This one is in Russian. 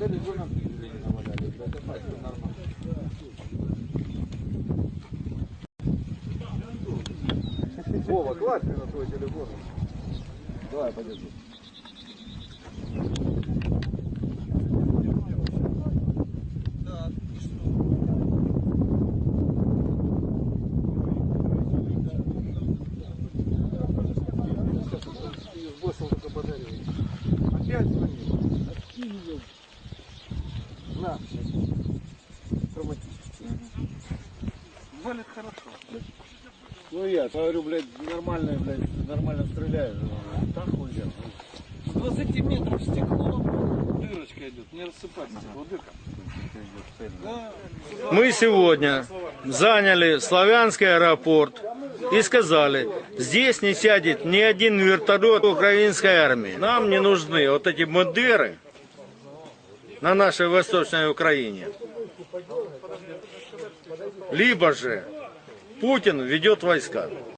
Наваляли, это так, нормально. Вова, класс мне на твой телефон. Давай, подержи. Опять На. Травматический. Валит хорошо. Ну я говорю, блядь, нормально, блядь, нормально стреляю. Так хуйня. С 20 метров стекло, дырочка идет, не рассыпается стекло, дырка. Мы сегодня заняли Славянский аэропорт и сказали, здесь не сядет ни один вертолет украинской армии. Нам не нужны вот эти модеры на нашей Восточной Украине. Либо же Путин ведет войска.